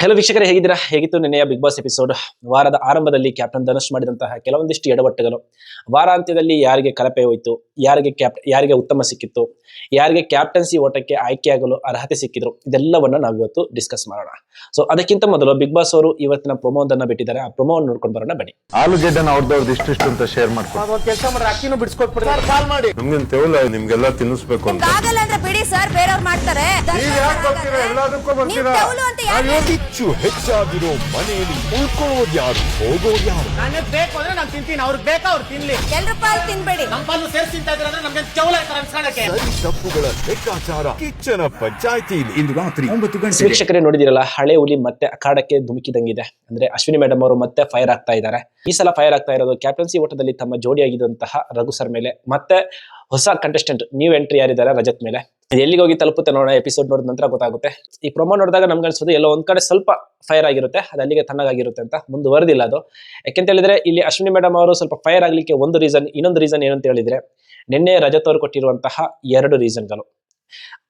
Hello ವೀಕ್ಷಕರೇ ಹೇಗಿದ್ದೀರಾ? ಹೇಗಿತ್ತು ನಿನ್ನೆಯ ಬಿಗ್ ಬಾಸ್ ಎಪಿಸೋಡ್ ವಾರದ ಆರಂಭದಲ್ಲಿ ಕ್ಯಾಪ್ಟನ್ ಧನುಷ್ ಮಾಡಿದಂತಹ ಕೆಲವೊಂದಿಷ್ಟು ಎಡವಟ್ಟುಗಳು. ವಾರಾಂತ್ಯದಲ್ಲಿ ಯಾರಿಗೆ ಕಲಪೆ ಹೋಯಿತು ಯಾರಿಗೆ ಕ್ಯಾಪ್ ಯಾರಿಗೆ ಉತ್ತಮ ಸಿಕ್ಕಿತ್ತು ಯಾರಿಗೆ ಕ್ಯಾಪ್ಟನ್ಸಿ ಓಟಕ್ಕೆ ಆಯ್ಕೆಯಾಗಲು ಅರ್ಹತೆ ಸಿಕ್ಕಿದ್ರು ಇದೆಲ್ಲವನ್ನ ನಾವು ಇವತ್ತು ಡಿಸ್ಕಸ್ ಮಾಡೋಣ. ಸೊ ಅದಕ್ಕಿಂತ ಮೊದಲು ಬಿಗ್ ಬಾಸ್ ಅವರು ಇವತ್ತಿನ ಪ್ರೊಮೋದನ್ನ ಬಿಟ್ಟಿದ್ದಾರೆ. ಆ ಪ್ರೊಮೋವನ್ನು ನೋಡ್ಕೊಂಡು ಬರೋಣ ಬನ್ನಿ. ಆಲೂಗೆಡ್ಡೆನ ಅವ್ರದ್ದು ಇಷ್ಟಿಷ್ಟು ಅಂತ ಶೇರ್ ಮಾಡ್ಕೊಂಡು. ನಿಮ್ಗೆಲ್ಲ ತಿನ್ನಿಸ್ಬೇಕು ಅಂತ. ಆಗಲ್ಲ ಅಂದ್ರೆ ಬಿಡಿ ಸರ್ ಬೇರೆಯವ್ರು ಮಾಡ್ತಾರೆ. ಹೆಚ್ಚು ಹೆಚ್ಚಾಗಿರೋ ಮನೆಯಲ್ಲಿ ಉಳ್ಕೊಳ್ಳೋದು ಯಾರು? ಹೋಗೋದು ಯಾರು? ನನಗೆ ಬೇಕು ಅಂದ್ರೆ ನಾನು ತಿಂತೀನಿ. ಅವ್ರಿಗೆ ಬೇಕಾ ಅವ್ರು ತಿನ್ಲಿ. ಎಲ್ರ ಪಾಲ್ ತಿನ್ಬೇಡಿ. ನಮ್ಮ ಪಾಲು ಸೇರ್ಸಿ ತಿಂತಾ ಇದ್ರೆ ನಮ್ಗೆ ಚೌಲ ಅನ್ಸ್ಕೊಳಕ್ಕೆ. ಸರಿ ತಪ್ಪುಗಳ ಲೆಕ್ಕಾಚಾರ ಕಿಚ್ಚನ ಪಂಚಾಯಿತಿಯಲ್ಲಿ ಇಂದು ರಾತ್ರಿ ಒಂಬತ್ತು ಗಂಟೆ ವೀಕ್ಷಕರೇ ನೋಡಿದಿರಲ್ಲ ಹಳೆ ಹುಲಿ ಮತ್ತೆ ಅಖಾಡಕ್ಕೆ ಧುಮುಕಿದಂಗಿದೆ. ಅಂದ್ರೆ ಅಶ್ವಿನಿ ಮೇಡಮ್ ಅವರು ಮತ್ತೆ ಫೈರ್ ಆಗ್ತಾ ಇದ್ದಾರೆ. ಈ ಸಲ ಫೈರ್ ಆಗ್ತಾ ಇರೋದು ಕ್ಯಾಪ್ಟನ್ಸಿ ಓಟದಲ್ಲಿ ತಮ್ಮ ಜೋಡಿಯಾಗಿದ್ದಂತಹ ರಘು ಸರ್ ಮೇಲೆ. ಮತ್ತೆ ಹೊಸ ಕಂಟೆಸ್ಟೆಂಟ್ ನ್ಯೂ ಎಂಟ್ರಿ ಯಾರಿದ್ದಾರೆ ರಜತ್ ಮೇಲೆ. ಎಲ್ಲಿಗೆ ಹೋಗಿ ತಲುಪುತ್ತೆ ನೋಡೋಣ ಎಪಿಸೋಡ್ ನೋಡಿದ ನಂತರ ಗೊತ್ತಾಗುತ್ತೆ. ಈ ಪ್ರೊಮೋ ನೋಡಿದಾಗ ನಮ್ಗೆ ಅನ್ಸೋದು ಎಲ್ಲೋ ಒಂದ್ ಕಡೆ ಸ್ವಲ್ಪ ಫೈರ್ ಆಗಿರುತ್ತೆ, ಅದು ಅಲ್ಲಿಗೆ ತಣ್ಣಗಾಗಿರುತ್ತೆ ಅಂತ ಮುಂದುವರೆದಿಲ್ಲ ಅದು. ಯಾಕೆಂತ ಹೇಳಿದ್ರೆ, ಇಲ್ಲಿ ಅಶ್ವಿನಿ ಮೇಡಮ್ ಅವರು ಸ್ವಲ್ಪ ಫೈರ್ ಆಗ್ಲಿಕ್ಕೆ ಒಂದು ರೀಸನ್ ಇನ್ನೊಂದು ರೀಸನ್ ಏನಂತ ಹೇಳಿದ್ರೆ, ನಿನ್ನೆ ರಜತ್ ಅವರು ಕೊಟ್ಟಿರುವಂತಹ ಎರಡು ರೀಸನ್ಗಳು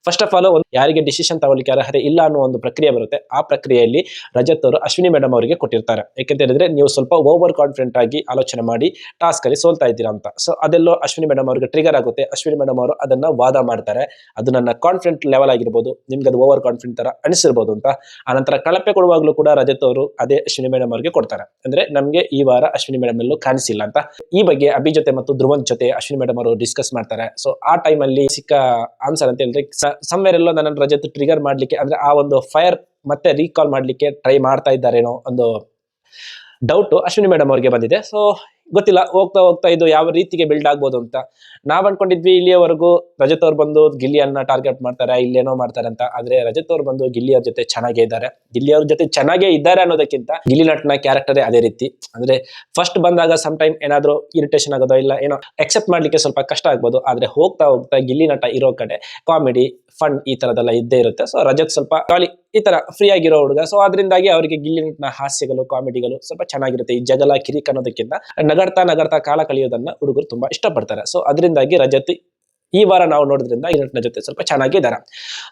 ಫಸ್ಟ್ ಆಫ್ ಆಲ್ ಒಂದು ಯಾರಿಗೆ ಡಿಸಿಷನ್ ತಗೊಳ್ಳಿಕ್ಕೆ ಅರ್ಹತೆ ಇಲ್ಲ ಅನ್ನೋ ಒಂದು ಪ್ರಕ್ರಿಯೆ ಬರುತ್ತೆ. ಆ ಪ್ರಕ್ರಿಯೆಯಲ್ಲಿ ರಜತ್ ಅವರು ಅಶ್ವಿನಿ ಮೇಡಮ್ ಅವರಿಗೆ ಕೊಟ್ಟಿರ್ತಾರೆ. ಯಾಕೆಂತ ಹೇಳಿದ್ರೆ ನೀವು ಸ್ವಲ್ಪ ಓವರ್ ಕಾನ್ಫಿಡೆಂಟ್ ಆಗಿ ಆಲೋಚನೆ ಮಾಡಿ ಟಾಸ್ಕ್ ಅಲ್ಲಿ ಸೋಲ್ತಾ ಇದ್ದೀರಾ ಅಂತ. ಸೊ ಅದೆಲ್ಲೋ ಅಶ್ವಿನಿ ಮೇಡಮ್ ಅವರಿಗೆ ಟ್ರಿಗರ್ ಆಗುತ್ತೆ. ಅಶ್ವಿನಿ ಮೇಡಮ್ ಅವರು ಅದನ್ನ ವಾದ ಮಾಡ್ತಾರೆ. ಅದು ನನ್ನ ಕಾನ್ಫಿಡೆಂಟ್ ಲೆವೆಲ್ ಆಗಿರ್ಬೋದು ನಿಮ್ಗೆ ಅದು ಓವರ್ ಕಾನ್ಫಿಡೆಂಟ್ ತರ ಅನಿಸಿರ್ಬೋದು ಅಂತ. ಆನಂತರ ಕಳಪೆ ಕೊಡುವಾಗಲೂ ಕೂಡ ರಜತ್ ಅವರು ಅದೇ ಅಶ್ವಿನಿ ಮೇಡಮ್ ಅವರಿಗೆ ಕೊಡ್ತಾರೆ. ಅಂದ್ರೆ ನಮ್ಗೆ ಈ ವಾರ ಅಶ್ವಿನಿ ಮೇಡಮ್ ಎಲ್ಲೂ ಕಾಣಿಸಿಲ್ಲ ಅಂತ. ಈ ಬಗ್ಗೆ ಅಭಿ ಜೊತೆ ಮತ್ತು ಧ್ರುವನ್ ಜೊತೆ ಅಶ್ವಿನಿ ಮೇಡಮ್ ಅವರು ಡಿಸ್ಕಸ್ ಮಾಡ್ತಾರೆ. ಸೊ ಆ ಟೈಮ್ ಅಲ್ಲಿ ಸಿಕ್ಕ ಆನ್ಸರ್ ಅಂತ ಹೇಳಿದ್ರೆ ಸಮ್ವೇರ್ ಎಲ್ಲೋ ನನ್ನ ರಜತ್ ಟ್ರಿಗರ್ ಮಾಡ್ಲಿಕ್ಕೆ ಅಂದ್ರೆ ಆ ಒಂದು ಫೈರ್ ಮತ್ತೆ ರೀಕಾಲ್ ಮಾಡ್ಲಿಕ್ಕೆ ಟ್ರೈ ಮಾಡ್ತಾ ಇದ್ದಾರೇನೋ ಒಂದು ಡೌಟ್ ಅಶ್ವಿನಿ ಮೇಡಮ್ ಅವ್ರಿಗೆ ಬಂದಿದೆ. ಸೊ ಗೊತ್ತಿಲ್ಲ, ಹೋಗ್ತಾ ಹೋಗ್ತಾ ಇದು ಯಾವ ರೀತಿಗೆ ಬಿಲ್ಡ್ ಆಗ್ಬೋದು ಅಂತ. ನಾವ್ ಅನ್ಕೊಂಡಿದ್ವಿ ಇಲ್ಲಿಯವರೆಗೂ ರಜತ್ ಅವ್ರು ಬಂದು ಗಿಲ್ಲಿಯನ್ನ ಟಾರ್ಗೆಟ್ ಮಾಡ್ತಾರೆ, ಇಲ್ಲೇನೋ ಮಾಡ್ತಾರೆ ಅಂತ. ಆದ್ರೆ ರಜತ್ ಅವ್ರು ಬಂದು ಗಿಲ್ಲಿ ಅವ್ರ ಜೊತೆ ಚೆನ್ನಾಗೇ ಇದ್ದಾರೆ. ಗಿಲ್ಲಿ ಅವ್ರ ಜೊತೆ ಚೆನ್ನಾಗೇ ಇದ್ದಾರೆ ಅನ್ನೋದಕ್ಕಿಂತ ಗಿಲ್ಲಿ ನಟನ ಕ್ಯಾರೆಕ್ಟರೇ ಅದೇ ರೀತಿ. ಅಂದ್ರೆ ಫಸ್ಟ್ ಬಂದಾಗ ಸಮ್ ಟೈಮ್ ಏನಾದ್ರೂ ಇರಿಟೇಷನ್ ಆಗೋದೋ ಇಲ್ಲ, ಏನೋ ಎಕ್ಸೆಪ್ಟ್ ಮಾಡ್ಲಿಕ್ಕೆ ಸ್ವಲ್ಪ ಕಷ್ಟ ಆಗ್ಬೋದು. ಆದ್ರೆ ಹೋಗ್ತಾ ಹೋಗ್ತಾ ಗಿಲ್ಲಿ ನಟ ಇರೋ ಕಡೆ ಕಾಮಿಡಿ ಫನ್ ಈ ತರದೆಲ್ಲ ಇದ್ದೇ ಇರುತ್ತೆ. ಸೊ ರಜತ್ ಸ್ವಲ್ಪ ಖಾಲಿ ಈ ತರ ಫ್ರೀ ಆಗಿರೋ ಹುಡುಗ. ಸೊ ಅದರಿಂದಾಗಿ ಅವರಿಗೆ ಗಿಲ್ಲಿ ನಟನ ಹಾಸ್ಯಗಳು, ಕಾಮಿಡಿಗಳು ಸ್ವಲ್ಪ ಚೆನ್ನಾಗಿರುತ್ತೆ. ಈ ಜಗಲ ಕಿರಿಕ್ ಅನ್ನೋದಕ್ಕಿಂತ ನಗಡ್ತಾ ನಗಡ್ತಾ ಕಾಲ ಕಳೆಯೋದನ್ನ ಹುಡುಗರು ತುಂಬಾ ಇಷ್ಟಪಡ್ತಾರೆ. ಸೊ ಅದರಿಂದಾಗಿ ರಜತಿ ಈ ವಾರ ನಾವು ನೋಡೋದ್ರಿಂದ ಈ ನಟನ ಜೊತೆ ಸ್ವಲ್ಪ ಚೆನ್ನಾಗಿದ್ದಾರೆ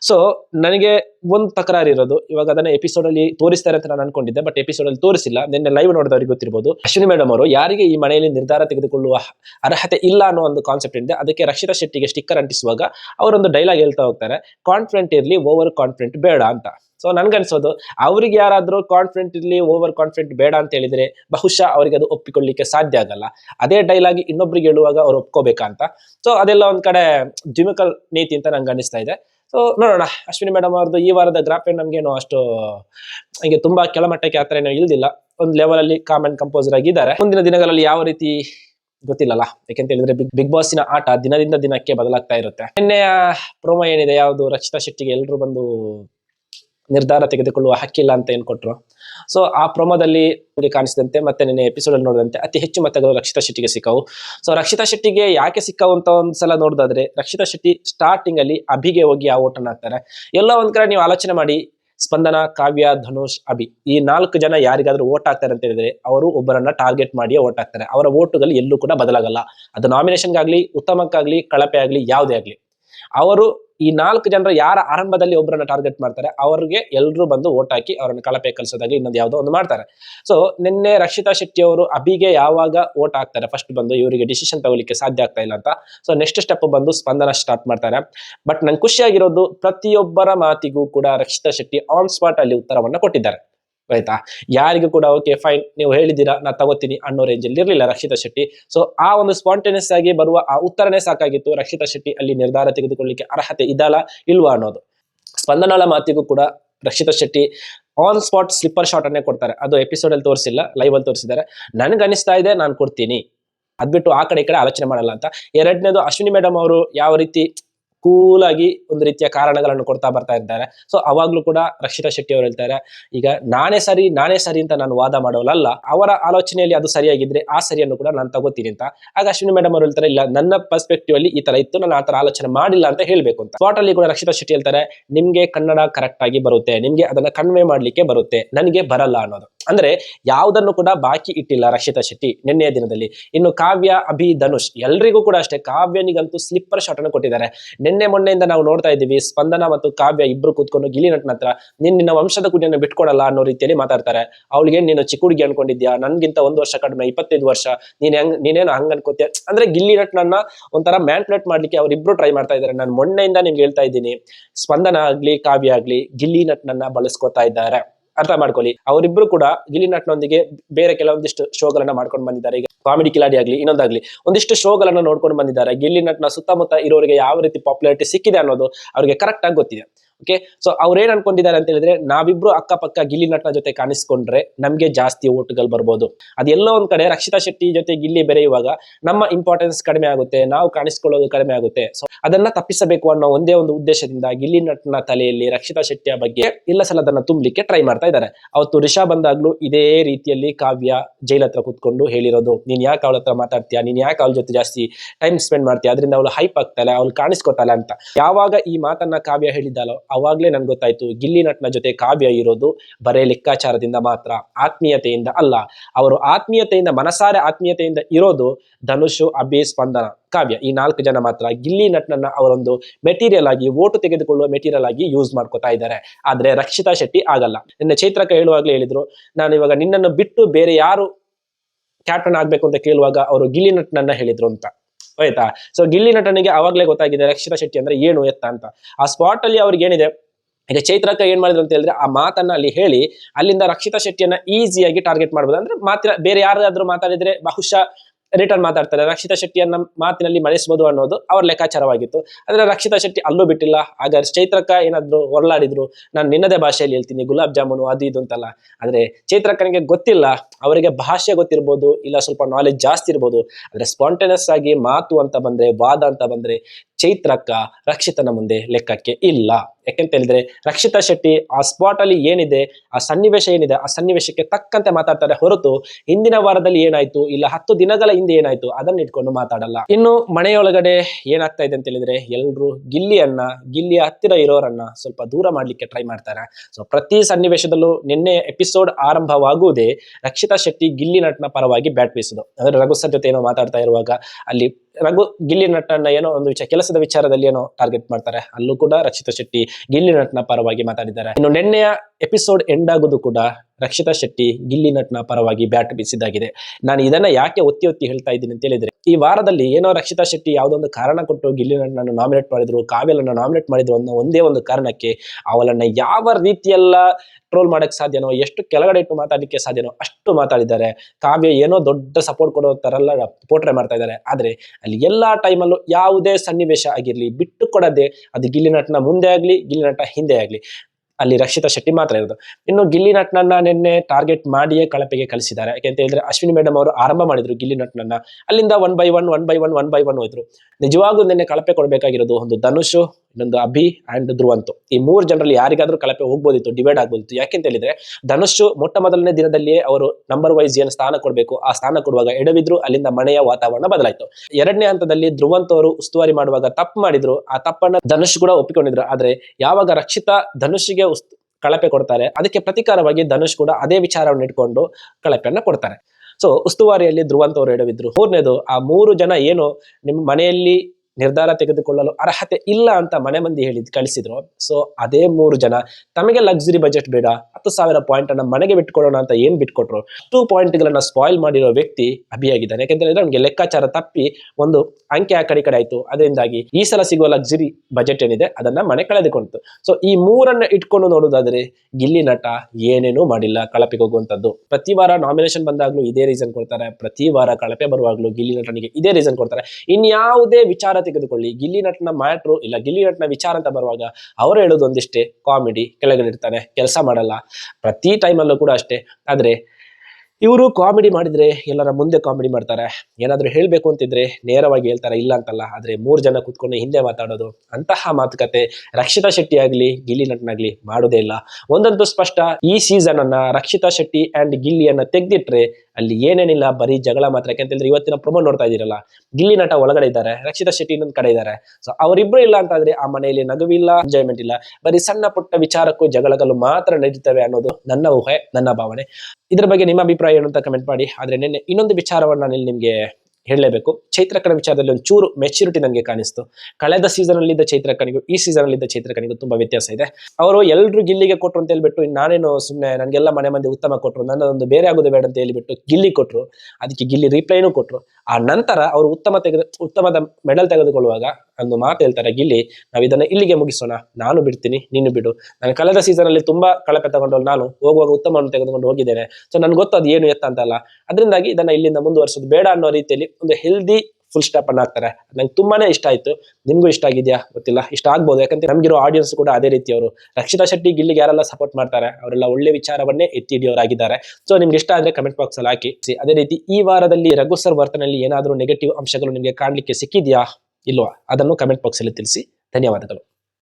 ಸೊ ನನಗೆ ಒಂದು ತಕರಾರು ಇರೋದು. ಇವಾಗ ಅದನ್ನ ಎಪಿಸೋಡ್ ಅಲ್ಲಿ ತೋರಿಸ್ತಾರೆ ಅಂತ ನಾನು ಅನ್ಕೊಂಡಿದ್ದೆ ಬಟ್ ಎಪಿಸೋಡ್ ಅಲ್ಲಿ ತೋರಿಸಿಲ್ಲ. ನಿನ್ನೆ ಲೈವ್ ನೋಡಿದವ್ರಿಗೆ ಗೊತ್ತಿರಬಹುದು ಅಶ್ವಿನಿ ಮೇಡಮ್ ಅವರು, ಯಾರಿಗೆ ಈ ಮನೆಯಲ್ಲಿ ನಿರ್ಧಾರ ತೆಗೆದುಕೊಳ್ಳುವ ಅರ್ಹತೆ ಇಲ್ಲ ಅನ್ನೋ ಒಂದು ಕಾನ್ಸೆಪ್ಟ್ ಇದೆ. ಅದಕ್ಕೆ ರಕ್ಷಿತಾ ಶೆಟ್ಟಿಗೆ ಸ್ಟಿಕ್ಕರ್ ಅಂಟಿಸುವಾಗ ಅವರೊಂದು ಡೈಲಾಗ್ ಹೇಳ್ತಾ ಹೋಗ್ತಾರೆ. ಕಾನ್ಫಿಡೆಂಟ್ ಇರ್ಲಿ ಓವರ್ ಕಾನ್ಫಿಡೆಂಟ್ ಬೇಡ ಅಂತ. ಸೊ ನನ್ಗನ್ಸೋದು, ಅವ್ರಿಗೆ ಯಾರಾದರೂ ಕಾನ್ಫಿಡೆಂಟ್ ಇರಲಿ ಓವರ್ ಕಾನ್ಫಿಡೆಂಟ್ ಬೇಡ ಅಂತ ಹೇಳಿದ್ರೆ ಬಹುಶಃ ಅವರಿಗೆ ಅದು ಒಪ್ಪಿಕೊಳ್ಳಿಕ್ಕೆ ಸಾಧ್ಯ ಆಗಲ್ಲ. ಅದೇ ಡೈಲಾಗ್ ಇನ್ನೊಬ್ರಿಗೆ ಹೇಳುವಾಗ ಅವ್ರು ಒಪ್ಕೋಬೇಕಂತ. ಸೊ ಅದೆಲ್ಲ ಒಂದ್ ಕಡೆ ಜಿಮಿಕಲ್ ನೀತಿ ಅಂತ ನಂಗೆ ಅನಿಸ್ತಾ ಇದೆ. ಸೊ ನೋಡೋಣ, ಅಶ್ವಿನಿ ಮೇಡಮ್ ಅವ್ರದ್ದು ಈ ವಾರದ ಗ್ರಾಫ್ ನಮಗೇನು ಅಷ್ಟು ಹೀಗೆ ತುಂಬಾ ಕೆಳಮಟ್ಟಕ್ಕೆ ಆತರ ಏನೋ ಇಲ್ದಿಲ್ಲ. ಒಂದು ಲೆವೆಲ್ ಅಲ್ಲಿ ಕಾಮೆಂಟ್ ಕಂಪೋಸರ್ ಆಗಿದ್ದಾರೆ ಮುಂದಿನ ದಿನಗಳಲ್ಲಿ ಯಾವ ರೀತಿ ಗೊತ್ತಿಲ್ಲಲ್ಲ. ಯಾಕೆಂತ ಹೇಳಿದ್ರೆ ಬಿಗ್ ಬಿಗ್ ಬಾಸಿನ ಆಟ ದಿನದಿಂದ ದಿನಕ್ಕೆ ಬದಲಾಗ್ತಾ ಇರುತ್ತೆ. ನಿನ್ನೆಯ ಪ್ರೋಮೋ ಏನಿದೆ? ಯಾವುದು ರಕ್ಷಿತಾ ಶೆಟ್ಟಿಗೆ ಎಲ್ಲರೂ ಬಂದು ನಿರ್ಧಾರ ತೆಗೆದುಕೊಳ್ಳುವ ಹಕ್ಕಿಲ್ಲ ಅಂತ ಏನು ಕೊಟ್ಟರು ಸೊ ಆ ಪ್ರೊಮೋದಲ್ಲಿ ಕಾಣಿಸಿದಂತೆ ಮತ್ತೆ ನಿನ್ನೆ ಎಪಿಸೋಡ್ ಅಲ್ಲಿ ನೋಡಿದಂತೆ ಅತಿ ಹೆಚ್ಚು ಮತಗಳು ರಕ್ಷಿತಾ ಶೆಟ್ಟಿಗೆ ಸಿಕ್ಕವು. ಸೊ ರಕ್ಷಿತಾ ಶೆಟ್ಟಿಗೆ ಯಾಕೆ ಸಿಕ್ಕವು ಅಂತ ಒಂದ್ಸಲ ನೋಡೋದಾದ್ರೆ, ರಕ್ಷಿತಾ ಶೆಟ್ಟಿ ಸ್ಟಾರ್ಟಿಂಗ್ ಅಲ್ಲಿ ಅಭಿಗೆ ಹೋಗಿ ಆ ಓಟನ್ನ ಹಾಕ್ತಾರೆ. ಎಲ್ಲ ಒಂದ್ ಕಡೆ ನೀವು ಆಲೋಚನೆ ಮಾಡಿ, ಸ್ಪಂದನ, ಕಾವ್ಯ, ಧನುಷ್, ಅಭಿ, ಈ ನಾಲ್ಕು ಜನ ಯಾರಿಗಾದ್ರೂ ಓಟ್ ಹಾಕ್ತಾರೆ ಅಂತ ಹೇಳಿದ್ರೆ ಅವರು ಒಬ್ಬರನ್ನ ಟಾರ್ಗೆಟ್ ಮಾಡಿ ಓಟ್ ಹಾಕ್ತಾರೆ. ಅವರ ಓಟುಗಳು ಎಲ್ಲೂ ಕೂಡ ಬದಲಾಗಲ್ಲ. ಅದು ನಾಮಿನೇಷನ್ಗಾಗ್ಲಿ ಉತ್ತಮಕ್ಕಾಗ್ಲಿ, ಕಳಪೆ ಆಗ್ಲಿ, ಯಾವುದೇ ಆಗ್ಲಿ. ಅವರು ಈ ನಾಲ್ಕು ಜನರು ಯಾರ ಆರಂಭದಲ್ಲಿ ಒಬ್ಬರನ್ನ ಟಾರ್ಗೆಟ್ ಮಾಡ್ತಾರೆ, ಅವ್ರಿಗೆ ಎಲ್ಲರೂ ಬಂದು ಓಟ್ ಹಾಕಿ ಅವರನ್ನು ಕಳಪೆ ಕಲಿಸೋದಾಗಿ ಇನ್ನೊಂದು ಯಾವುದೋ ಒಂದು ಮಾಡ್ತಾರೆ. ಸೊ ನಿನ್ನೆ ರಕ್ಷಿತಾ ಶೆಟ್ಟಿ ಅವರು ಅಭಿಗೆ ಯಾವಾಗ ಓಟ್ ಹಾಕ್ತಾರೆ? ಫಸ್ಟ್ ಬಂದು ಇವರಿಗೆ ಡಿಸಿಷನ್ ತಗೊಳ್ಳಿಕ್ಕೆ ಸಾಧ್ಯ ಆಗ್ತಾ ಇಲ್ಲ ಅಂತ. ಸೊ ನೆಕ್ಸ್ಟ್ ಸ್ಟೆಪ್ ಬಂದು ಸ್ಪಂದನ ಸ್ಟಾರ್ಟ್ ಮಾಡ್ತಾರೆ. ಬಟ್ ನಂಗೆ ಖುಷಿಯಾಗಿರೋದು ಪ್ರತಿಯೊಬ್ಬರ ಮಾತಿಗೂ ಕೂಡ ರಕ್ಷಿತಾ ಶೆಟ್ಟಿ ಆನ್ ಸ್ಪಾಟ್ ಅಲ್ಲಿ ಉತ್ತರವನ್ನು ಕೊಟ್ಟಿದ್ದಾರೆ. ಆಯ್ತಾ? ಯಾರಿಗೂ ಕೂಡ ಓಕೆ ಫೈನ್ ನೀವು ಹೇಳಿದ್ದೀರಾ, ನಾ ತಗೋತೀನಿ ಅನ್ನೋ ರೇಂಜಲ್ಲಿ ಇರಲಿಲ್ಲ ರಕ್ಷಿತಾ ಶೆಟ್ಟಿ. ಸೊ ಆ ಒಂದು ಸ್ಪಾಂಟೇನಿಯಸ್ ಆಗಿ ಬರುವ ಆ ಉತ್ತರನೇ ಸಾಕಾಗಿತ್ತು. ರಕ್ಷಿತಾ ಶೆಟ್ಟಿ ಅಲ್ಲಿ ನಿರ್ಧಾರ ತೆಗೆದುಕೊಳ್ಳಿಕ್ಕೆ ಅರ್ಹತೆ ಇದಲ್ಲ ಇಲ್ವಾ ಅನ್ನೋದು. ಸ್ಪಂದನಳ ಮಾತಿಗೂ ಕೂಡ Rakshita Shetty on spot slipper shot ಅನ್ನೇ ಕೊಡ್ತಾರೆ. ಅದು ಎಪಿಸೋಡ್ ಅಲ್ಲಿ ತೋರಿಸಿಲ್ಲ ಲೈವ್ ಅಲ್ಲಿ ತೋರಿಸಿದ್ದಾರೆ. ನನಗೆ ಅನಿಸ್ತಾ ಇದೆ, ನಾನು ಕೊಡ್ತೀನಿ. ಅದ್ಬಿಟ್ಟು ಆ ಕಡೆ ಈ ಕಡೆ ಆಲೋಚನೆ ಮಾಡಲ್ಲ ಅಂತ. ಎರಡನೇದು, ಅಶ್ವಿನಿ ಮೇಡಮ್ ಅವರು ಯಾವ ರೀತಿ ಕೂಲ್ ಆಗಿ ಒಂದು ರೀತಿಯ ಕಾರಣಗಳನ್ನು ಕೊಡ್ತಾ ಬರ್ತಾ ಇದ್ದಾರೆ. ಸೊ ಅವಾಗ್ಲೂ ಕೂಡ ರಕ್ಷಿತಾ ಶೆಟ್ಟಿ ಅವರು ಹೇಳ್ತಾರೆ, ಈಗ ನಾನೇ ಸರಿ ನಾನೇ ಸರಿ ಅಂತ ನಾನು ವಾದ ಮಾಡೋಲ್ಲ ಅವರ ಆಲೋಚನೆಯಲ್ಲಿ ಅದು ಸರಿಯಾಗಿದ್ರೆ ಆ ಸರಿಯನ್ನು ಕೂಡ ನಾನು ತಗೋತೀನಿ ಅಂತ. ಆಗ ಅಶ್ವಿನಿ ಮೇಡಮ್ ಅವರು ಹೇಳ್ತಾರೆ, ಇಲ್ಲ, ನನ್ನ ಪರ್ಸ್ಪೆಕ್ಟಿವ್ ಅಲ್ಲಿ ಈ ತರ ಇತ್ತು, ನಾನು ಆ ತರ ಆಲೋಚನೆ ಮಾಡಿಲ್ಲ ಅಂತ ಹೇಳ್ಬೇಕು ಅಂತ. ಸ್ಪಾಟ್ ಅಲ್ಲಿ ಕೂಡ ರಕ್ಷಿತಾ ಶೆಟ್ಟಿ ಹೇಳ್ತಾರೆ, ನಿಮ್ಗೆ ಕನ್ನಡ ಕರೆಕ್ಟ್ ಆಗಿ ಬರುತ್ತೆ, ನಿಮ್ಗೆ ಅದನ್ನ ಕನ್ವೆ ಮಾಡ್ಲಿಕ್ಕೆ ಬರುತ್ತೆ, ನನಗೆ ಬರಲ್ಲ ಅನ್ನೋದು. ಅಂದ್ರೆ ಯಾವುದನ್ನು ಕೂಡ ಬಾಕಿ ಇಟ್ಟಿಲ್ಲ ರಕ್ಷಿತಾ ಶೆಟ್ಟಿ ನಿನ್ನೆಯ ದಿನದಲ್ಲಿ. ಇನ್ನು ಕಾವ್ಯ, ಅಭಿ, ಧನುಷ್ ಎಲ್ರಿಗೂ ಕೂಡ ಅಷ್ಟೇ, ಕಾವ್ಯನಿಗಂತೂ ಸ್ಲಿಪ್ಪರ್ ಶಾಟ್ ಅನ್ನು ಕೊಟ್ಟಿದ್ದಾರೆ. ನಿನ್ನೆ ಮೊನ್ನೆಯಿಂದ ನಾವು ನೋಡ್ತಾ ಇದ್ದೀವಿ, ಸ್ಪಂದನ ಮತ್ತು ಕಾವ್ಯ ಇಬ್ರು ಕೂತ್ಕೊಂಡು ನಟನ ಹತ್ರ ನೀನ್ ನಿನ್ನ ವಂಶದ ಕುಡಿಯನ್ನು ಬಿಟ್ಕೊಡಲ್ಲ ಅನ್ನೋ ರೀತಿಯಲ್ಲಿ ಮಾತಾಡ್ತಾರೆ. ಅವಳಿಗೆ ನೀನು ಚಿಕ್ಕ ಹುಡುಗಿ ಅನ್ಕೊಂಡಿದ್ಯಾ? ನನ್ಗಿಂತ ಒಂದು ವರ್ಷ ಕಡಿಮೆ, ಇಪ್ಪತ್ತೈದು ವರ್ಷ. ನೀನ್ ಹೆಂಗ್, ನೀನೇನು ಹಂಗ್ ಅನ್ಕೋತೀಯ? ಅಂದ್ರೆ ಗಿಲ್ಲಿ ನಟನನ್ನ ಒಂಥರ ಮ್ಯಾನ್ಪ್ಲೇಟ್ ಮಾಡ್ಲಿಕ್ಕೆ ಅವ್ರಿಬ್ರು ಟ್ರೈ ಮಾಡ್ತಾ ಇದ್ದಾರೆ. ನಾನು ಮೊನ್ನೆಯಿಂದ ನಿಮ್ಗೆ ಹೇಳ್ತಾ ಇದ್ದೀನಿ, ಸ್ಪಂದನ ಆಗ್ಲಿ, ಕಾವ್ಯ ಆಗ್ಲಿ, ಗಿಲ್ಲಿ ನಟನನ್ನ ಬಳಸ್ಕೊತಾ ಇದ್ದಾರೆ. ಅರ್ಥ ಮಾಡ್ಕೊಳ್ಳಿ. ಅವರಿಬ್ರು ಕೂಡ ಗಿಲ್ಲಿನಟ್ನೊಂದಿಗೆ ಬೇರೆ ಕೆಲವೊಂದಿಷ್ಟು ಶೋಗಳನ್ನ ಮಾಡ್ಕೊಂಡು ಬಂದಿದ್ದಾರೆ. ಈಗ ಕಾಮಿಡಿ ಕಿಲಾಡಿ ಆಗ್ಲಿ, ಇನ್ನೊಂದಾಗ್ಲಿ, ಒಂದಿಷ್ಟು ಶೋಗಳನ್ನ ನೋಡ್ಕೊಂಡು ಬಂದಿದ್ದಾರೆ. ಗಿಲ್ಲಿ ನಟ್ನ ಸುತ್ತಮುತ್ತ ಇರೋರಿಗೆ ಯಾವ ರೀತಿ ಪಾಪ್ಯುಲಾರಿಟಿ ಸಿಕ್ಕಿದೆ ಅನ್ನೋದು ಅವ್ರಿಗೆ ಕರೆಕ್ಟ್ ಆಗಿ ಗೊತ್ತಿದೆ. ಓಕೆ ಸೊ ಅವ್ರು ಏನ್ ಅನ್ಕೊಂಡಿದ್ದಾರೆ ಅಂತ ಹೇಳಿದ್ರೆ, ನಾವಿಬ್ರು ಅಕ್ಕಪಕ್ಕ ಗಿಲ್ಲಿ ನಟನ ಜೊತೆ ಕಾಣಿಸ್ಕೊಂಡ್ರೆ ನಮ್ಗೆ ಜಾಸ್ತಿ ಓಟ್ಗಳು ಬರ್ಬೋದು. ಅದೆಲ್ಲೋ ಒಂದ್ ಕಡೆ ರಕ್ಷಿತಾ ಶೆಟ್ಟಿ ಜೊತೆ ಗಿಲ್ಲಿ ಬೆರೆಯುವಾಗ ನಮ್ಮ ಇಂಪಾರ್ಟೆನ್ಸ್ ಕಡಿಮೆ ಆಗುತ್ತೆ, ನಾವು ಕಾಣಿಸ್ಕೊಳ್ಳೋದು ಕಡಿಮೆ ಆಗುತ್ತೆ. ಸೊ ಅದನ್ನ ತಪ್ಪಿಸಬೇಕು ಅನ್ನೋ ಒಂದೇ ಒಂದು ಉದ್ದೇಶದಿಂದ ಗಿಲ್ಲಿ ನಟನ ತಲೆಯಲ್ಲಿ ರಕ್ಷಿತಾ ಶೆಟ್ಟಿಯ ಬಗ್ಗೆ ಇಲ್ಲ ಸಲ ಅದನ್ನ ತುಂಬಲಿಕ್ಕೆ ಟ್ರೈ ಮಾಡ್ತಾ ಇದ್ದಾರೆ. ಅವತ್ತು ರಿಷಾ ಬಂದಾಗ್ಲೂ ಇದೇ ರೀತಿಯಲ್ಲಿ ಕಾವ್ಯ ಜೈಲ್ ಹತ್ರ ಕುತ್ಕೊಂಡು ಹೇಳಿರೋದು. ನೀನ್ ಯಾಕೆ ಅವಳ ಹತ್ರ ಮಾತಾಡ್ತೀಯಾ? ನೀನ್ ಯಾಕೆ ಅವಳ ಜೊತೆ ಜಾಸ್ತಿ ಟೈಮ್ ಸ್ಪೆಂಡ್ ಮಾಡ್ತೀಯ? ಅದರಿಂದ ಅವಳು ಹೈಪ್ ಆಗ್ತಾಳೆ, ಅವಳು ಕಾಣಿಸ್ಕೊತಾಳೆ ಅಂತ. ಯಾವಾಗ ಈ ಮಾತನ್ನ ಕಾವ್ಯ ಹೇಳಿದ್ದಾಲೋ ಅವಾಗ್ಲೇ ನನ್ಗೆ ಗೊತ್ತಾಯ್ತು, ಗಿಲ್ಲಿ ನಟ್ನ ಜೊತೆ ಕಾವ್ಯ ಇರೋದು ಬರೇ ಲೆಕ್ಕಾಚಾರದಿಂದ ಮಾತ್ರ, ಆತ್ಮೀಯತೆಯಿಂದ ಅಲ್ಲ. ಅವರು ಆತ್ಮೀಯತೆಯಿಂದ, ಮನಸಾರೆ ಆತ್ಮೀಯತೆಯಿಂದ ಇರೋದು ಧನುಷ್, ಅಭಿ, ಸ್ಪಂದನ, ಕಾವ್ಯ. ಈ ನಾಲ್ಕು ಜನ ಮಾತ್ರ ಗಿಲ್ಲಿ ನಟ್ನನ್ನ ಅವರೊಂದು ಮೆಟೀರಿಯಲ್ ಆಗಿ, ಓಟು ತೆಗೆದುಕೊಳ್ಳುವ ಮೆಟೀರಿಯಲ್ ಆಗಿ ಯೂಸ್ ಮಾಡ್ಕೋತಾ ಇದ್ದಾರೆ. ಆದ್ರೆ ರಕ್ಷಿತಾ ಶೆಟ್ಟಿ ಆಗಲ್ಲ. ನಿನ್ನೆ ಚೈತ್ರಕ ಹೇಳುವಾಗ್ಲೇ ಹೇಳಿದ್ರು, ನಾನು ಇವಾಗ ನಿನ್ನನ್ನು ಬಿಟ್ಟು ಬೇರೆ ಯಾರು ಕ್ಯಾಪ್ಟನ್ ಆಗ್ಬೇಕು ಅಂತ ಕೇಳುವಾಗ ಅವರು ಗಿಲ್ಲಿ ನಟ್ನನ್ನ ಹೇಳಿದ್ರು ಅಂತ. ಆಯ್ತಾ? ಸೊ ಗಿಲ್ಲಿ ನಟನಿಗೆ ಅವಾಗ್ಲೇ ಗೊತ್ತಾಗಿದೆ ರಕ್ಷಿತಾ ಶೆಟ್ಟಿ ಅಂದ್ರೆ ಏನು ಎತ್ತ ಅಂತ. ಆ ಸ್ಪಾಟ್ ಅಲ್ಲಿ ಅವ್ರಿಗೆ ಏನಿದೆ? ಈಗ ಚೈತ್ರಕ್ಕ ಏನ್ ಮಾಡಿದ್ರು ಅಂತ ಹೇಳಿದ್ರೆ ಆ ಮಾತನ್ನ ಅಲ್ಲಿ ಹೇಳಿ ಅಲ್ಲಿಂದ ರಕ್ಷಿತಾ ಶೆಟ್ಟಿಯನ್ನ ಈಸಿಯಾಗಿ ಟಾರ್ಗೆಟ್ ಮಾಡ್ಬೋದು. ಅಂದ್ರೆ ಮಾತ್ರ ಬೇರೆ ಯಾರಾದ್ರೂ ಮಾತಾಡಿದ್ರೆ ಬಹುಶಃ ರಿಟರ್ನ್ ಮಾತಾಡ್ತಾರೆ. ರಕ್ಷಿತಾ ಶೆಟ್ಟಿಯನ್ನ ಮಾತಿನಲ್ಲಿ ಮರೆಸಬಹುದು ಅನ್ನೋದು ಅವ್ರ ಲೆಕ್ಕಾಚಾರವಾಗಿತ್ತು. ಆದರೆ ರಕ್ಷಿತಾ ಶೆಟ್ಟಿ ಅಲ್ಲೂ ಬಿಟ್ಟಿಲ್ಲ. ಹಾಗಾದ್ರೆ ಚೈತ್ರಕ್ಕ ಏನಾದ್ರು ಹೊರಲಾಡಿದ್ರು ನಾನು ನಿನ್ನದೇ ಭಾಷೆಯಲ್ಲಿ ಹೇಳ್ತೀನಿ, ಗುಲಾಬ್ ಜಾಮೂನು ಅದು ಇದು ಅಂತಲ್ಲ. ಆದ್ರೆ ಚೈತ್ರಕ್ಕನಿಗೆ ಗೊತ್ತಿಲ್ಲ. ಅವರಿಗೆ ಭಾಷೆ ಗೊತ್ತಿರ್ಬೋದು, ಇಲ್ಲ ಸ್ವಲ್ಪ ನಾಲೆಜ್ ಜಾಸ್ತಿ ಇರ್ಬೋದು. ಆದ್ರೆ ಸ್ಪಾಂಟೇನಿಯಸ್ ಆಗಿ ಮಾತು ಅಂತ ಬಂದ್ರೆ, ವಾದ ಅಂತ ಬಂದ್ರೆ ಚೈತ್ರಕ್ಕ ರಕ್ಷಿತನ ಮುಂದೆ ಲೆಕ್ಕಕ್ಕೆ ಇಲ್ಲ. ಯಾಕೆಂತ ಹೇಳಿದ್ರೆ ರಕ್ಷಿತಾ ಶೆಟ್ಟಿ ಆ ಸ್ಪಾಟ್ ಅಲ್ಲಿ ಏನಿದೆ, ಆ ಸನ್ನಿವೇಶ ಏನಿದೆ, ಆ ಸನ್ನಿವೇಶಕ್ಕೆ ತಕ್ಕಂತೆ ಮಾತಾಡ್ತಾರೆ ಹೊರತು ಹಿಂದಿನ ವಾರದಲ್ಲಿ ಏನಾಯ್ತು, ಇಲ್ಲ ಹತ್ತು ದಿನಗಳ ಹಿಂದೆ ಏನಾಯ್ತು, ಅದನ್ನ ಇಟ್ಕೊಂಡು ಮಾತಾಡಲ್ಲ. ಇನ್ನು ಮನೆಯೊಳಗಡೆ ಏನಾಗ್ತಾ ಇದೆ ಅಂತ ಹೇಳಿದ್ರೆ ಎಲ್ರು ಗಿಲ್ಲಿಯನ್ನ ಗಿಲ್ಲಿಯ ಹತ್ತಿರ ಇರೋರನ್ನ ಸ್ವಲ್ಪ ದೂರ ಮಾಡ್ಲಿಕ್ಕೆ ಟ್ರೈ ಮಾಡ್ತಾರೆ. ಸೊ ಪ್ರತಿ ಸನ್ನಿವೇಶದಲ್ಲೂ ನಿನ್ನೆ ಎಪಿಸೋಡ್ ಆರಂಭವಾಗುವುದೇ ರಕ್ಷಿತಾ ಶೆಟ್ಟಿ ಗಿಲ್ಲಿ ನಟನ ಪರವಾಗಿ ಬ್ಯಾಟ್ ಬೀಸುದು ಅಂದ್ರೆ ರಘು ಸರ್ ಜೊತೆ ಏನೋ ಮಾತಾಡ್ತಾ ಇರುವಾಗ ಅಲ್ಲಿ ರಘು ಗಿಲ್ಲಿ ನಟನ ಏನೋ ಒಂದು ವಿಚಾರ, ಕೆಲಸದ ವಿಚಾರದಲ್ಲಿ ಏನೋ ಟಾರ್ಗೆಟ್ ಮಾಡ್ತಾರೆ. ಅಲ್ಲೂ ಕೂಡ ರಕ್ಷಿತಾ ಶೆಟ್ಟಿ ಗಿಲ್ಲಿ ನಟನ ಪರವಾಗಿ ಮಾತಾಡಿದ್ದಾರೆ. ಇನ್ನು ನಿನ್ನೆಯ ಎಪಿಸೋಡ್ ಎಂಡ್ ಆಗೋದು ಕೂಡ ರಕ್ಷಿತಾ ಶೆಟ್ಟಿ, ಗಿಲ್ಲಿ ನಟ್ನ ಪರವಾಗಿ ಬ್ಯಾಟ್ ಬೀಸಿದ್ದಾಗಿದೆ. ನಾನು ಇದನ್ನ ಯಾಕೆ ಒತ್ತಿ ಒತ್ತಿ ಹೇಳ್ತಾ ಇದ್ದೀನಿ ಅಂತ ಹೇಳಿದ್ರೆ, ಈ ವಾರದಲ್ಲಿ ಏನೋ ರಕ್ಷಿತಾ ಶೆಟ್ಟಿ ಯಾವುದೋ ಒಂದು ಕಾರಣ ಕೊಟ್ಟು ಗಿಲ್ಲಿ ನಟ್ನನ್ನು ನಾಮಿನೇಟ್ ಮಾಡಿದ್ರು ಕಾವ್ಯಲನ್ನ ನಾಮಿನೇಟ್ ಮಾಡಿದ್ರು ಅನ್ನೋ ಒಂದೇ ಒಂದು ಕಾರಣಕ್ಕೆ ಅವಳನ್ನ ಯಾವ ರೀತಿಯೆಲ್ಲ ಟ್ರೋಲ್ ಮಾಡಕ್ ಸಾಧ್ಯನೋ, ಎಷ್ಟು ಕೆಳಗಡೆ ಇಟ್ಟು ಮಾತಾಡಲಿಕ್ಕೆ ಸಾಧ್ಯನೋ ಅಷ್ಟು ಮಾತಾಡಿದ್ದಾರೆ. ಕಾವ್ಯ ಏನೋ ದೊಡ್ಡ ಸಪೋರ್ಟ್ ಕೊಡೋ ತರ ಎಲ್ಲ ಪೋಟ್ರೆ ಮಾಡ್ತಾ ಇದ್ದಾರೆ. ಆದ್ರೆ ಅಲ್ಲಿ ಎಲ್ಲಾ ಟೈಮಲ್ಲೂ ಯಾವುದೇ ಸನ್ನಿವೇಶ ಆಗಿರ್ಲಿ, ಬಿಟ್ಟು ಕೊಡದೆ ಅದು ಗಿಲ್ಲಿ ನಟನ ಮುಂದೆ ಆಗ್ಲಿ, ಗಿಲ್ಲಿ ನಟ ಹಿಂದೆ ಆಗ್ಲಿ ಅಲ್ಲಿ ರಕ್ಷಿತಾ ಶೆಟ್ಟಿ ಮಾತ್ರ ಇರೋದು. ಇನ್ನು ಗಿಲ್ಲಿ ನಟ್ನನ್ನ ನಿನ್ನೆ ಟಾರ್ಗೆಟ್ ಮಾಡಿಯೇ ಕಳಪೆಗೆ ಕಳಿಸಿದ್ದಾರೆ. ಯಾಕೆಂತ ಹೇಳಿದ್ರೆ ಅಶ್ವಿನಿ ಮೇಡಮ್ ಅವರು ಆರಂಭ ಮಾಡಿದ್ರು ಗಿಲ್ಲಿ ನಟ್ನನ್ನ. ಅಲ್ಲಿಂದ one by one one by one one by one ಹೋಯ್ತು ನಿಜವಾಗ್ಲೂ ನಿನ್ನೆ ಕಳಪೆ ಕೊಡಬೇಕಾಗಿರೋದು ಒಂದು ಧನುಷ್ ಇನ್ನೊಂದು ಅಭಿ ಅಂಡ್ ಧ್ರುವಂತು. ಈ ಮೂರು ಜನರಲ್ಲಿ ಯಾರಿಗಾದ್ರೂ ಕಳಪೆ ಹೋಗ್ಬೋದಿತ್ತು ಡಿವೈಡ್ ಆಗ್ಬೋದಿತ್ತು. ಯಾಕೆಂತ ಹೇಳಿದ್ರೆ ಧನುಷ್ ಮೊಟ್ಟ ಮೊದಲನೇ ದಿನದಲ್ಲಿಯೇ ಅವರು ನಂಬರ್ ವೈಸ್ ಏನು ಸ್ಥಾನ ಕೊಡಬೇಕು, ಆ ಸ್ಥಾನ ಕೊಡುವಾಗ ಎಡವಿದ್ರು, ಅಲ್ಲಿಂದ ಮನೆಯ ವಾತಾವರಣ ಬದಲಾಯಿತು. ಎರಡನೇ ಹಂತದಲ್ಲಿ ಧ್ರುವಂತ್ ಅವರು ಉಸ್ತುವಾರಿ ಮಾಡುವಾಗ ತಪ್ಪು ಮಾಡಿದ್ರು, ಆ ತಪ್ಪನ್ನ ಧನುಷ್ ಕೂಡ ಒಪ್ಪಿಕೊಂಡಿದ್ರು. ಆದ್ರೆ ಯಾವಾಗ ರಕ್ಷಿತಾ ಧನುಷ್ಗೆ ಕಳಪೆ ಕೊಡ್ತಾರೆ, ಅದಕ್ಕೆ ಪ್ರತಿಕಾರವಾಗಿ ಧನುಷ್ ಕೂಡ ಅದೇ ವಿಚಾರವನ್ನು ಇಟ್ಕೊಂಡು ಕಳಪೆಯನ್ನು ಕೊಡ್ತಾರೆ. ಸೊ ಉಸ್ತುವಾರಿಯಲ್ಲಿ ಧ್ರುವಂತ್ ಅವರು ಎಡವಿದ್ರು. ಮೂರನೇದು, ಆ ಮೂರು ಜನ ಏನು ನಿಮ್ಮ ಮನೆಯಲ್ಲಿ ನಿರ್ಧಾರ ತೆಗೆದುಕೊಳ್ಳಲು ಅರ್ಹತೆ ಇಲ್ಲ ಅಂತ ಮನೆ ಮಂದಿ ಹೇಳಿದ್, ಕಳಿಸಿದ್ರು. ಸೊ ಅದೇ ಮೂರು ಜನ, ತಮಗೆ ಲಕ್ಸುರಿ ಬಜೆಟ್ ಬೇಡ, ಹತ್ತು ಸಾವಿರ ಪಾಯಿಂಟ್ ಅನ್ನ ಮನೆಗೆ ಬಿಟ್ಕೊಳ್ಳೋಣ ಅಂತ ಏನ್ ಬಿಟ್ಕೊಟ್ರು? ಟೂ ಪಾಯಿಂಟ್ ಗಳನ್ನ ಸ್ಪಾಯಿಲ್ ಮಾಡಿರೋ ವ್ಯಕ್ತಿ ಅಭಿಯಾಗಿದ್ದಾನೆ. ಯಾಕೆಂದ್ರೆ ಅವ್ನಿಗೆ ಲೆಕ್ಕಾಚಾರ ತಪ್ಪಿ ಒಂದು ಅಂಕೆ ಆ ಕಡೆ ಕಡೆ ಆಯ್ತು. ಅದರಿಂದಾಗಿ ಈ ಸಲ ಸಿಗುವ ಲಕ್ಸುರಿ ಬಜೆಟ್ ಏನಿದೆ, ಅದನ್ನ ಮನೆ ಕಳೆದುಕೊಂಡಿತು. ಸೊ ಈ ಮೂರನ್ನ ಇಟ್ಕೊಂಡು ನೋಡೋದಾದ್ರೆ ಗಿಲ್ಲಿ ನಟ ಏನೇನೂ ಮಾಡಿಲ್ಲ ಕಳಪೆ ಹೋಗುವಂತದ್ದು ಪ್ರತಿ ವಾರ ನಾಮಿನೇಷನ್ ಬಂದಾಗ್ಲೂ ಇದೇ ರೀಸನ್ ಕೊಡ್ತಾರೆ. ಪ್ರತಿ ವಾರ ಕಳಪೆ ಬರುವಾಗ್ಲೂ ಗಿಲ್ಲಿ ನಟನಿಗೆ ಇದೇ ರೀಸನ್ ಕೊಡ್ತಾರೆ. ಇನ್ಯಾವುದೇ ವಿಚಾರ ತೆಗೆದುಕೊಳ್ಳಿ. ಗಿಲ್ಲಿ ನಟನ ಮ್ಯಾಟ್ರು ಇಲ್ಲ, ಗಿಲ್ಲಿ ನಟನ ವಿಚಾರ ಅಂತ ಬರುವಾಗ ಅವರು ಹೇಳೋದು ಒಂದಿಷ್ಟೇ, ಕಾಮಿಡಿ ಕೆಳಗಡೆ ಕೆಲಸ ಮಾಡಲ್ಲ. ಪ್ರತಿ ಟೈಮಲ್ಲೂ ಕೂಡ ಅಷ್ಟೇ. ಆದ್ರೆ, ಇವರು ಕಾಮಿಡಿ ಮಾಡಿದ್ರೆ ಎಲ್ಲರ ಮುಂದೆ ಕಾಮಿಡಿ ಮಾಡ್ತಾರೆ. ಏನಾದರೂ ಹೇಳಬೇಕು ಅಂತಿದ್ರೆ ನೇರವಾಗಿ ಹೇಳ್ತಾರೆ, ಇಲ್ಲ ಅಂತಲ್ಲ. ಆದ್ರೆ ಮೂರು ಜನ ಕೂತ್ಕೊಂಡು ಹಿಂದೆ ಮಾತಾಡೋದು, ಅಂತಹ ಮಾತುಕತೆ ರಕ್ಷಿತಾ ಶೆಟ್ಟಿ ಆಗಲಿ, ಗಿಲ್ಲಿ ನಟನಾಗ್ಲಿ ಮಾಡೋದೇ ಇಲ್ಲ. ಒಂದಂತೂ ಸ್ಪಷ್ಟ, ಈ ಸೀಸನ್ ಅನ್ನ ರಕ್ಷಿತಾ ಶೆಟ್ಟಿ ಅಂಡ್ ಗಿಲ್ಲಿಯನ್ನು ತೆಗ್ದಿಟ್ರೆ ಅಲ್ಲಿ ಏನೇನಿಲ್ಲ, ಬರೀ ಜಗಳ ಮಾತ್ರ. ಯಾಕೆಂತಂದ್ರೆ ಇವತ್ತಿನ ಪ್ರೊಮೋ ನೋಡ್ತಾ ಇದೀರಲ್ಲ ಗಿಲ್ಲಿ ನಟ ಒಳಗಡೆ ಇದ್ದಾರೆ, ರಕ್ಷಿತಾ ಶೆಟ್ಟಿ ಇನ್ನೊಂದು ಕಡೆ ಇದ್ದಾರೆ. ಸೊ ಅವರಿಬ್ರು ಇಲ್ಲ ಅಂತಂದ್ರೆ ಆ ಮನೆಯಲ್ಲಿ ನಗುವಿಲ್ಲ ಎಂಜಾಯ್ಮೆಂಟ್ ಇಲ್ಲ. ಬರೀ ಸಣ್ಣ ಪುಟ್ಟ ವಿಚಾರಕ್ಕೂ ಜಗಳಗಳು ಮಾತ್ರ ನಡೀತವೆ ಅನ್ನೋದು ನನ್ನ ಊಹೆ, ನನ್ನ ಭಾವನೆ. ಇದ್ರ ಬಗ್ಗೆ ನಿಮ್ಮ ಅಭಿಪ್ರಾಯ ಏನು ಅಂತ ಕಮೆಂಟ್ ಮಾಡಿ. ಆದ್ರೆ ನಿನ್ನೆ ಇನ್ನೊಂದು ವಿಚಾರವನ್ನ ನಾನು ಇಲ್ಲಿ ನಿಮ್ಗೆ ಹೇಳಲೇಬೇಕು. ಚೈತ್ರಕಣ ವಿಚಾರದಲ್ಲಿ ಒಂದು ಚೂರು ಮೆಚ್ಯೂರಿಟಿ ನನಗೆ ಕಾಣಿಸ್ತು. ಕಳೆದ ಸೀಸನ್ ಅಲ್ಲಿ ಇದ್ದ ಚೈತ್ರಕಣಿಗೂ ಈ ಸೀಸನ್ ಅಲ್ಲಿ ಇದ್ದ ಚೈತ್ರಕಣಿಗೂ ತುಂಬಾ ವ್ಯತ್ಯಾಸ ಇದೆ. ಅವರು ಎಲ್ಲರೂ ಗಿಲ್ಲಿಗೆ ಕೊಟ್ರು ಅಂತ ಹೇಳ್ಬಿಟ್ಟು ನಾನೇನು ಸುಮ್ಮನೆ ನನಗೆಲ್ಲ ಮನೆ ಮಂದಿ ಉತ್ತಮ ಕೊಟ್ಟರು ನನ್ನದೊಂದು ಬೇರೆ ಆಗೋದು ಬೇಡ ಅಂತ ಹೇಳಿಬಿಟ್ಟು ಗಿಲ್ಲಿ ಕೊಟ್ಟರು ಅದಕ್ಕೆ ಗಿಲ್ಲಿ ರಿಪ್ಲೈನೂ ಕೊಟ್ರು. ಆ ನಂತರ ಅವರು ಉತ್ತಮ ತೆಗೆದು, ಉತ್ತಮದ ಮೆಡಲ್ ತೆಗೆದುಕೊಳ್ಳುವಾಗ ಒಂದು ಮಾತು ಹೇಳ್ತಾರೆ, ಗಿಲ್ಲಿ, ನಾವು ಇದನ್ನ ಇಲ್ಲಿಗೆ ಮುಗಿಸೋಣ. ನಾನು ಬಿಡ್ತೀನಿ, ನೀನು ಬಿಡು. ನಾನು ಕಳೆದ ಸೀಸನ್ ಅಲ್ಲಿ ತುಂಬಾ ಕಳಪೆ ತಗೊಂಡು ನಾನು ಹೋಗುವಾಗ ಉತ್ತಮವನ್ನು ತೆಗೆದುಕೊಂಡು ಹೋಗಿದ್ದೇನೆ. ಸೊ ನನ್ಗೆ ಗೊತ್ತು ಅದು ಏನು ಎತ್ತ ಅಂತಲ್ಲ ಅದರಿಂದಾಗಿ ಇದನ್ನ ಇಲ್ಲಿಂದ ಮುಂದುವರಿಸೋದು ಬೇಡ ಅನ್ನೋ ರೀತಿಯಲ್ಲಿ ಒಂದು ಹೆಲ್ದಿ ಫುಲ್ ಸ್ಟಾಪ್ ಅನ್ನ ಹಾಕ್ತಾರೆ. ನಂಗೆ ತುಂಬಾನೇ ಇಷ್ಟ ಆಯ್ತು. ನಿಮ್ಗೂ ಇಷ್ಟ ಆಗಿದೆಯಾ? ಗೊತ್ತಿಲ್ಲ. ಇಷ್ಟ ಆಗ್ಬೋದು. ಯಾಕಂದ್ರೆ ನಮಗಿರೋ ಆಡಿಯನ್ಸ್ ಕೂಡ ಅದೇ ರೀತಿ ಅವರು. ರಕ್ಷಿತಾ ಶೆಟ್ಟಿ ಗಿಲ್ಲಿಗೆ ಯಾರೆಲ್ಲ ಸಪೋರ್ಟ್ ಮಾಡ್ತಾರೆ, ಅವರೆಲ್ಲ ಒಳ್ಳೆ ವಿಚಾರವನ್ನೇ ಎತ್ತಿ ಹಿಡಿಯೋರಾಗಿದ್ದಾರೆ ಸೊ ನಿಮ್ಗೆ ಇಷ್ಟ ಅಂದ್ರೆ ಕಮೆಂಟ್ ಬಾಕ್ಸ್ ಅಲ್ಲಿ ಹಾಕಿ. ಅದೇ ರೀತಿ ಈ ವಾರದಲ್ಲಿ ರಘು ಸರ್ ವರ್ತನಲ್ಲಿ ಏನಾದರೂ ನೆಗೆಟಿವ್ ಅಂಶಗಳು ನಿಮಗೆ ಕಾಣಲಿಕ್ಕೆ ಸಿಕ್ಕಿದೆಯಾ? ಇಲ್ವಾ? ಅದನ್ನು ಕಮೆಂಟ್ ಬಾಕ್ಸ್ ಅಲ್ಲಿ ತಿಳಿಸಿ. ಧನ್ಯವಾದಗಳು.